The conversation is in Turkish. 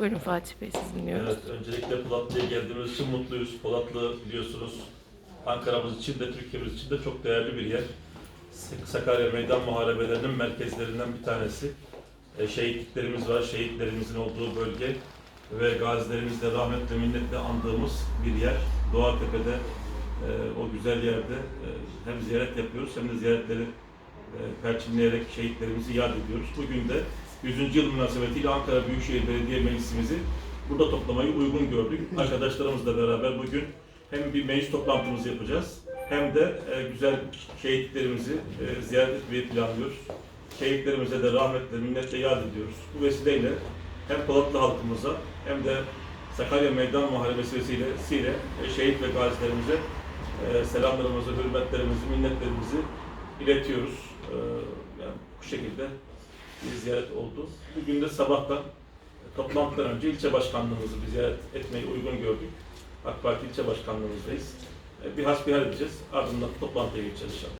Buyurun Fatih Bey siz dinliyoruz. Evet, öncelikle Polatlı'ya geldiğimiz için mutluyuz. Polatlı biliyorsunuz Ankara'mız için de Türkiye'miz için de çok değerli bir yer. Sakarya Meydan Muharebelerinin merkezlerinden bir tanesi. E, şehitliklerimiz var, şehitlerimizin olduğu bölge ve gazilerimizle rahmetle minnetle andığımız bir yer. Doğatepe'de e, o güzel yerde e, hem ziyaret yapıyoruz hem de ziyaretleri e, perçinleyerek şehitlerimizi yad ediyoruz. Bugün de 100. yıl münasebetiyle Ankara Büyükşehir Belediye Meclisimizi burada toplamayı uygun gördük. Arkadaşlarımızla beraber bugün hem bir meclis toplantımızı yapacağız hem de e, güzel şehitlerimizi e, ziyaret etmeyi planlıyoruz. Şehitlerimize de rahmetle, minnetle yad ediyoruz. Bu vesileyle hem Polatlı halkımıza hem de Sakarya Meydan Muharebesi vesilesiyle e, şehit ve gazilerimize e, selamlarımızı, hürmetlerimizi, minnetlerimizi iletiyoruz. E, yani bu şekilde bir ziyaret oldu. Bugün de sabahtan e, toplantıdan önce ilçe başkanlığımızı bir ziyaret etmeyi uygun gördük. AK Parti ilçe başkanlığımızdayız. E, Bir hasbihal edeceğiz. Ardından toplantıya geçeceğiz inşallah.